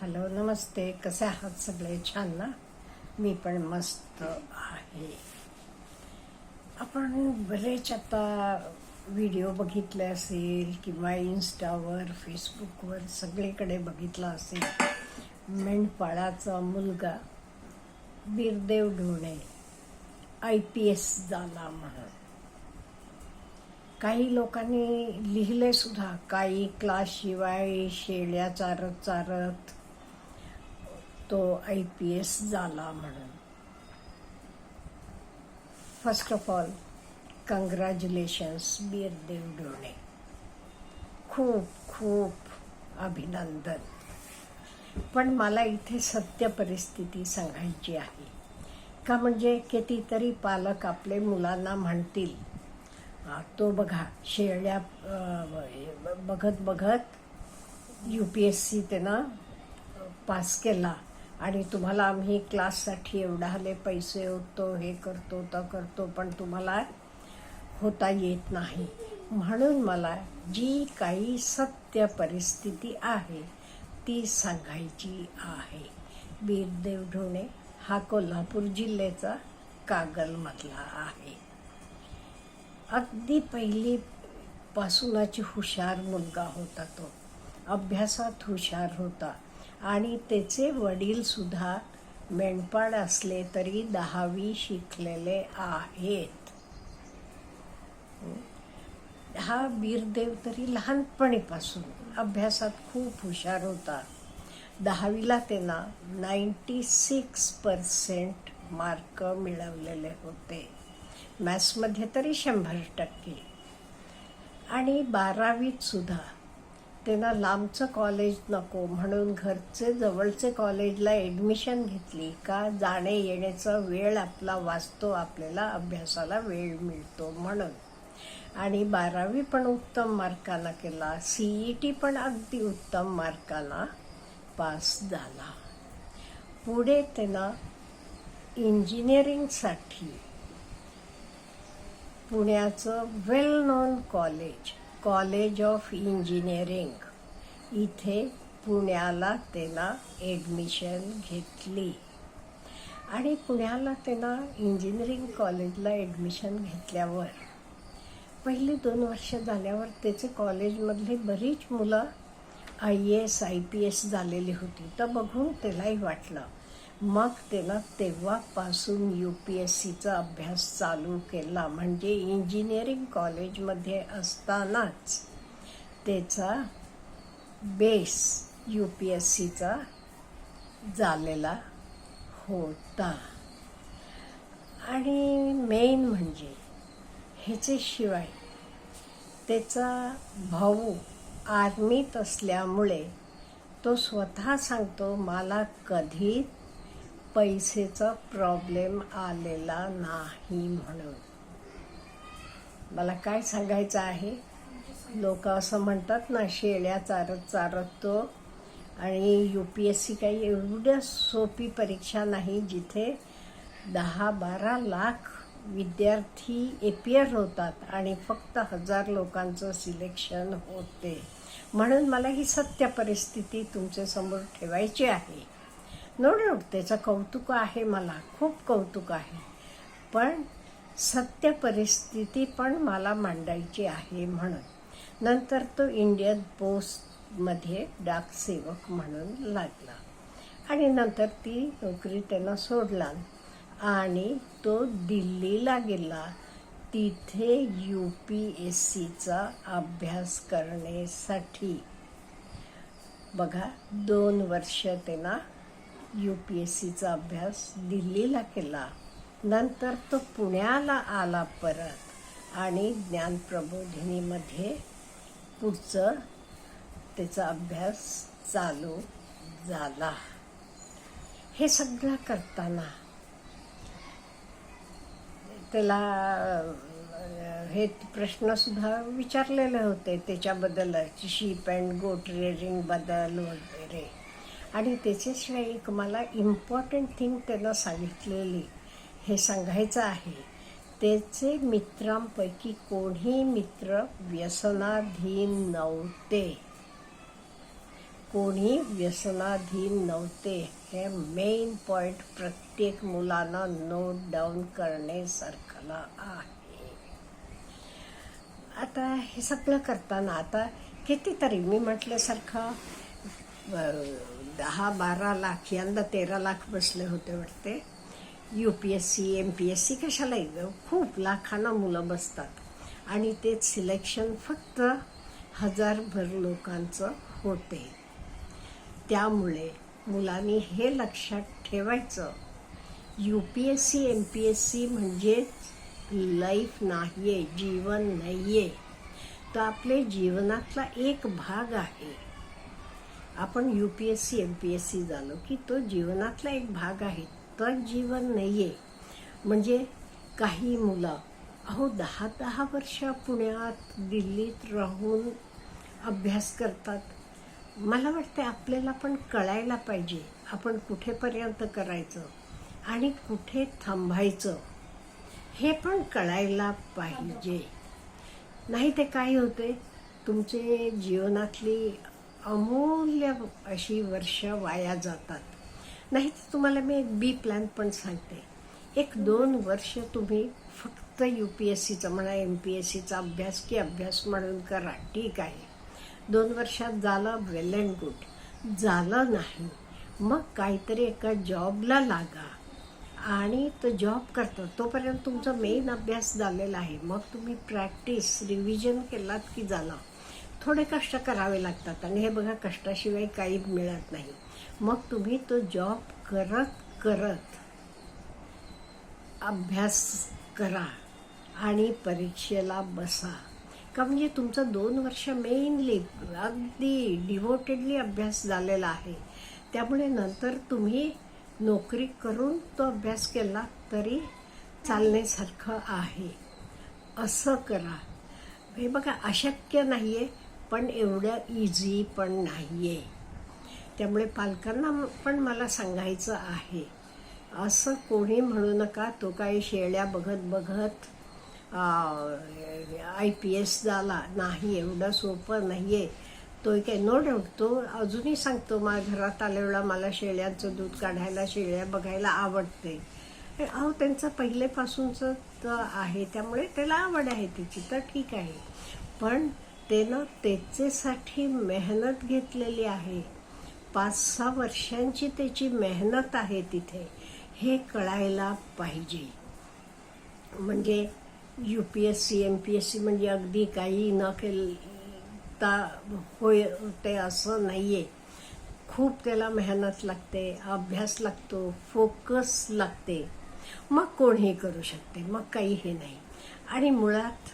Hello नमस्ते. कसे आहात सगळे? छान ना? मी पण मस्त आहे. आपण बरेच आता व्हिडिओ बघितले असेल किंवा इन्स्टावर फेसबुकवर सगळीकडे बघितला असेल. मेंढपाळाचा मुलगा Birdev Dhone I P S झाला म्हणून. काही लोकांनी लिहिले सुद्धा काही क्लासशिवाय शेळ्या चारत चारत तो आय पी एस झाला म्हणून. First of all congratulations Bir Devdhone खूप खूप अभिनंदन. पण मला इथे सत्य परिस्थिती सांगायची आहे. का म्हणजे कितीतरी पालक आपले मुलांना म्हणतील तो बघा शेळ्या बघत बघत यू पी एस सी त्यानं पास केला. आणि तुम्हाला आम्ही क्लाससाठी एवढाले पैसे होतो हे करतो तर करतो पण तुम्हाला होता येत नाही. म्हणून मला जी काही सत्य परिस्थिती आहे ती सांगायची आहे. वीरदेव ढोणे हा कोल्हापूर जिल्ह्याचा कागलमधला आहे. अगदी पहिली पासूनाची हुशार मुलगा होता तो. अभ्यासात हुशार होता. आणि त्याचे वडीलसुद्धा मेंढपाळ असले तरी दहावी शिकलेले आहेत. हा बीरदेव तरी लहानपणीपासून अभ्यासात खूप हुशार होता. दहावीला त्यांना नाईंटी सिक्स पर्सेंट मार्क मिळवलेले होते. मॅथ्समध्ये तरी शंभर टक्के. आणि बारावीतसुद्धा त्यांना लांबचं कॉलेज नको म्हणून घरचे जवळचे कॉलेजला ॲडमिशन घेतली. का जाणे येण्याचा वेळ आपला वाचतो आपल्याला अभ्यासाला वेळ मिळतो म्हणून. आणि बारावी पण उत्तम मार्कानं केला. सी ई टी पण अगदी उत्तम मार्काला पास झाला. पुढे त्यांना इंजिनिअरिंगसाठी पुण्याचं well known college college of engineering. इथे पुण्याला त्यांना ॲडमिशन घेतली. आणि पुण्याला त्यांना इंजिनिअरिंग कॉलेजला ॲडमिशन घेतल्यावर पहिली दोन वर्ष झाल्यावर त्याचे कॉलेजमधली बरीच मुलं I S I P S झालेली होती. तर बघून त्यालाही वाटलं. मग त्याला तेव्हापासून यू पी एस सीचा अभ्यास चालू केला. म्हणजे इंजिनिअरिंग कॉलेजमध्ये असतानाच त्याचा बेस यू पी एस सीचा झालेला होता. आणि मेन म्हणजे ह्याच्याशिवाय त्याचा भाऊ आर्मीत असल्यामुळे तो स्वतः सांगतो मला कधी पैसेचा प्रॉब्लेम आलेला नाही म्हणून. मला काय सांगायचं आहे? लोक असं म्हणतात ना शेळ्या चारत चारत तो. आणि यू पी एस सी काही एवढ्या सोपी परीक्षा नाही जिथे दहा बारा लाख विद्यार्थी एपियर होतात आणि फक्त हजार लोकांचं सिलेक्शन होते. म्हणून मला ही सत्य परिस्थिती तुमच्यासमोर ठेवायची आहे. नो डाऊट त्याचं कौतुक आहे मला खूप कौतुक आहे. पण सत्य परिस्थिती पण मला मांडायची आहे म्हणून. नंतर तो इंडियन पोस्टमध्ये डाकसेवक म्हणून लागला. आणि नंतर ती नोकरी त्यानं सोडला. आणि तो दिल्लीला गेला. तिथे यू पी एस सीचा अभ्यास करण्यासाठी. बघा दोन वर्ष त्यांना यू पी एस सीचा अभ्यास दिल्लीला केला. नंतर तो पुण्याला आला परत आणि ज्ञानप्रबोधिनीमध्ये पुढचं त्याचा अभ्यास चालू झाला. हे सगळं करताना त्याला हे प्रश्नसुद्धा विचारलेले होते. त्याच्याबद्दल शीप अँड गोट रेअरिंगबद्दल वगैरे. आणि त्याच्याशिवाय एक मला इम्पॉर्टंट थिंग त्यानं सांगितलेली हे सांगायचं आहे. त्याचे मित्रांपैकी कोणी मित्र व्यसनाधीन नव्हते. कोणी व्यसनाधीन नव्हते. हे मेन पॉइंट प्रत्येक मुलानं नोट डाऊन करण्यासारखं आहे. आता हे सगळं करताना आता कितीतरी मी म्हटल्यासारखं दहा बारा लाख यंदा तेरा लाख बसले होते वाटते. U P S C M P S C कशालाही ग, खूप लाखांना मुलं बसतात. आणि ते सिलेक्शन फक्त हजारभर लोकांचं होते. त्यामुळे मुलांनी हे लक्षात ठेवायचं U P S C M P S C म्हणजे लाईफ नाही आहे जीवन नाही आहे तो आपले जीवनातला एक भाग आहे. आपण U P S C M P S C झालो की तो जीवनातला एक भाग आहे. तर जीवन नाही आहे म्हणजे काही मुलं अहो दहा दहा वर्ष पुण्यात दिल्लीत राहून अभ्यास करतात. मला वाटते आपल्याला पण कळायला पाहिजे आपण कुठेपर्यंत करायचं आणि कुठे थांबायचं हे पण कळायला पाहिजे. नाही ते काय होते तुमचे जीवनातली अमूल्य अशी वर्ष वाया जातात. नाही तर तुम्हाला मी एक बी प्लॅन पण सांगते. एक दोन वर्ष तुम्ही फक्त यू पी एस सीचा म्हणा एम पी एस सीचा अभ्यास की अभ्यास म्हणून करा ठीक आहे. दोन वर्षात झालं वेल अँड गुड झालं नाही मग काहीतरी एका जॉबला लागा. आणि तो जॉब करतो तोपर्यंत तुमचा मेन अभ्यास झालेला आहे. मग तुम्ही प्रॅक्टिस रिव्हिजन केलात की झालं? थोडे कष्ट करावे लागतात. आणि हे बघा कष्टाशिवाय काही मिळत नाही. मग तुम्ही तो जॉब करत करत अभ्यास करा आणि परीक्षेला बसा. का म्हणजे तुमचं दोन वर्ष मेनली अगदी डिवोटेडली अभ्यास झालेला आहे. त्यामुळे नंतर तुम्ही नोकरी करून तो अभ्यास केला तरी चालण्यासारखं आहे. असं करा. हे बघा अशक्य नाही आहे पण एवढं इझी पण नाही आहे त्यामुळे पालकांना पण मला सांगायचं आहे असं कोणी म्हणू नका तो काही शेळ्या बघत बघत आय पी एस झाला नाही एवढं सोपं नाही आहे तो काय नो डाऊट तो अजूनही सांगतो माझ्या घरात आल्या मला शेळ्यांचं दूध काढायला शेळ्या बघायला आवडते. अहो त्यांचं पहिलेपासूनचं तर आहे त्यामुळे त्याला आवड आहे त्याची तर ठीक आहे. पण त्यानं त्याच्यासाठी मेहनत घेतलेली आहे. पाच सहा वर्षांची त्याची मेहनत आहे तिथे. हे कळायला पाहिजे. म्हणजे U P S C M P S C म्हणजे अगदी काही न केलता होय ते असं नाही आहे खूप त्याला मेहनत लागते अभ्यास लागतो फोकस लागते. मग कोणीही करू शकते मग काही हे नाही. आणि मुळात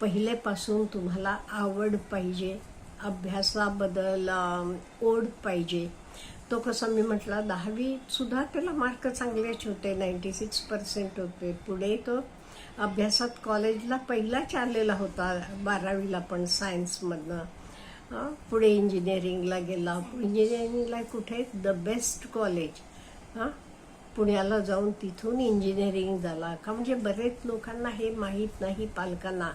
पहिलेपासून तुम्हाला आवड पाहिजे अभ्यासाबद्दल ओढ पाहिजे. तो कसं मी म्हटला दहावीसुद्धा त्याला मार्क चांगलेच होते नाईंटी सिक्स पर्सेंट होते. पुढे तो अभ्यासात कॉलेजला पहिलाच आलेला होता बारावीला पण सायन्समधनं पुढे इंजिनिअरिंगला गेला. इंजिनिअरिंगला कुठे? द बेस्ट कॉलेज हां पुण्याला जाऊन तिथून इंजिनिअरिंग झाला का? म्हणजे बरेच लोकांना हे माहीत नाही पालकांना.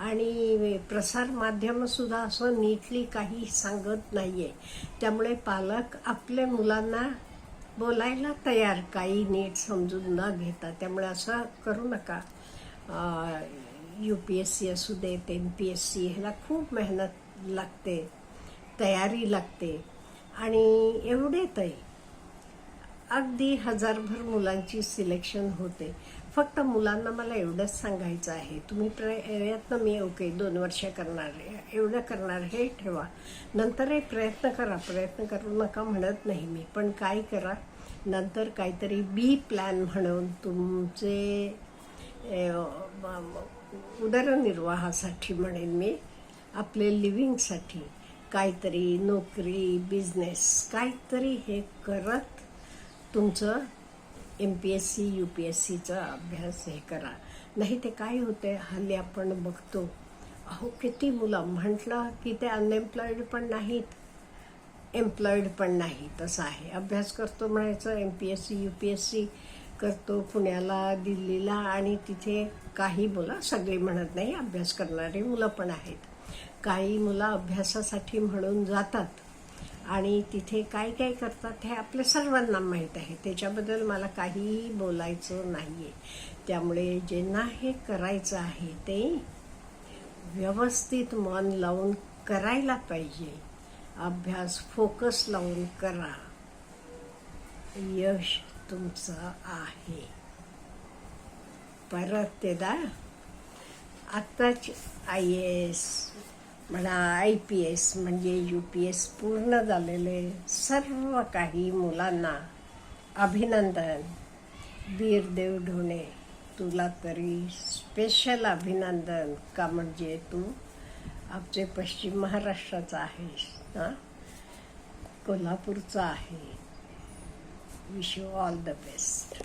आणि प्रसार माध्यमसुद्धा असं नीटली काही सांगत नाही आहे त्यामुळे पालक आपल्या मुलांना बोलायला तयार काही नीट समजून न घेता. त्यामुळे असं करू नका. यू पी एस सी असू देत एम पी एस सी ह्याला खूप मेहनत लागते तयारी लागते. आणि एवढे एवढेतही अगदी हजारभर मुलांची सिलेक्शन होते. फक्त मुलांना मला एवढंच सांगायचं आहे. तुम्ही प्रयत्न मी ओके दोन वर्ष करणार एवढं करणार हे ठेवा. नंतरही प्रयत्न करा. प्रयत्न करू नका म्हणत नाही मी. पण काय करा? नंतर काहीतरी बी प्लॅन म्हणून तुमचे उदरनिर्वाहासाठी म्हणेन मी आपले लिव्हिंगसाठी काहीतरी नोकरी बिझनेस काहीतरी हे करत तुमचं M P S C U P S सीचा अभ्यास हे करा. नाही ते काय होते? हल्ली आपण बघतो अहो किती मुलं म्हटलं की ते अनएम्प्लॉईड पण नाहीत. एम्प्लॉईड पण नाही तसं आहे. अभ्यास करतो म्हणायचं M P S C U P S C करतो पुण्याला दिल्लीला आणि तिथे काही मुलं सगळी म्हणत नाही अभ्यास करणारी मुलं पण आहेत. काही मुलं अभ्यासासाठी म्हणून जातात. आणि तिथे काय काय करतात हे आपल्या सर्वांना माहीत आहे. त्याच्याबद्दल मला काहीही बोलायचं नाही आहे त्यामुळे ज्यांना हे करायचं आहे ते व्यवस्थित मन लावून करायला पाहिजे. अभ्यास फोकस लावून करा. यश तुमचं आहे. परत ते दा आत्ताच आय एस म्हणा आय पी एस म्हणजे यू पी एस पूर्ण झालेले सर्व काही मुलांना अभिनंदन. वीरदेव ढोणे तुला तरी स्पेशल अभिनंदन का म्हणजे तू आमचे पश्चिम महाराष्ट्राचा आहेस हां? कोल्हापूरचा आहे. Wish you all the best